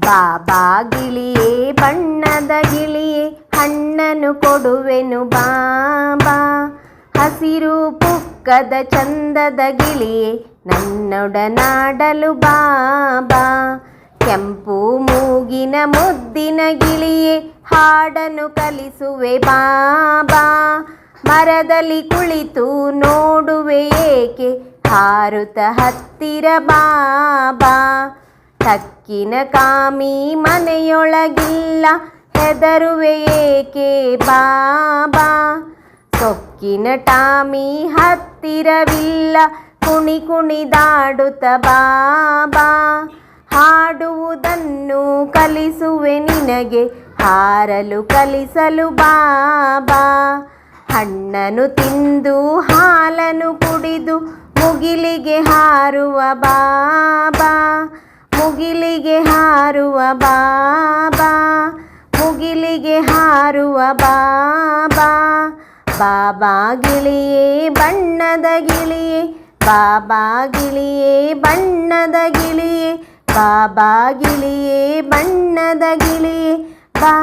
ಬಾಬಾ ಗಿಳಿಯೇ ಬಣ್ಣದ ಗಿಳಿಯೇ, ಹಣ್ಣನ್ನು ಕೊಡುವೆನು ಬಾಬಾ. ಹಸಿರು ಪುಕ್ಕದ ಚಂದದ ಗಿಳಿಯೇ, ನನ್ನೊಡನಾಡಲು ಬಾಬಾ. ಕೆಂಪು ಮೂಗಿನ ಮುದ್ದಿನ ಗಿಳಿಯೇ, ಹಾಡನ್ನು ಕಲಿಸುವೆ ಬಾಬಾ. ಮರದಲ್ಲಿ ಕುಳಿತು ನೋಡುವೆ ಏಕೆ, ಹಾರುತ ಹತ್ತಿರ ಬಾಬಾ. ತಕ್ಕಿನ ಕಾಮಿ ಮನೆಯೊಳಗಿಲ್ಲ, ಹೆದರುವೆ ಏಕೆ ಬಾಬಾ? ಸೊಕ್ಕಿನ ಟಾಮಿ ಹತ್ತಿರವಿಲ್ಲ, ಕುಣಿ ಕುಣಿದಾಡುತ್ತ ಬಾಬಾ. ಹಾಡುವುದನ್ನು ಕಲಿಸುವೆ ನಿನಗೆ, ಹಾರಲು ಕಲಿಸಲು ಬಾಬಾ. ಹಣ್ಣನು ತಿಂದು ಹಾಲನು ಕುಡಿದು ಮುಗಿಲಿಗೆ ಹಾರುವ ಬಾಬಾ. ಮುಗಿಲಿಗೆ ಹಾರುವ ಬಾಬಾ, ಮುಗಿಲಿಗೆ ಹಾರುವ ಬಾಬಾ ಬಾಬಾ ಗಿಳಿಯೇ ಬಣ್ಣದ ಗಿಳಿಯೇ, ಬಾಬಾ ಗಿಳಿಯೇ ಬಣ್ಣದ ಗಿಳಿಯೇ, ಬಾಬಾ ಗಿಳಿಯೇ ಬಣ್ಣದ ಗಿಳಿಯೇ, ಬಾ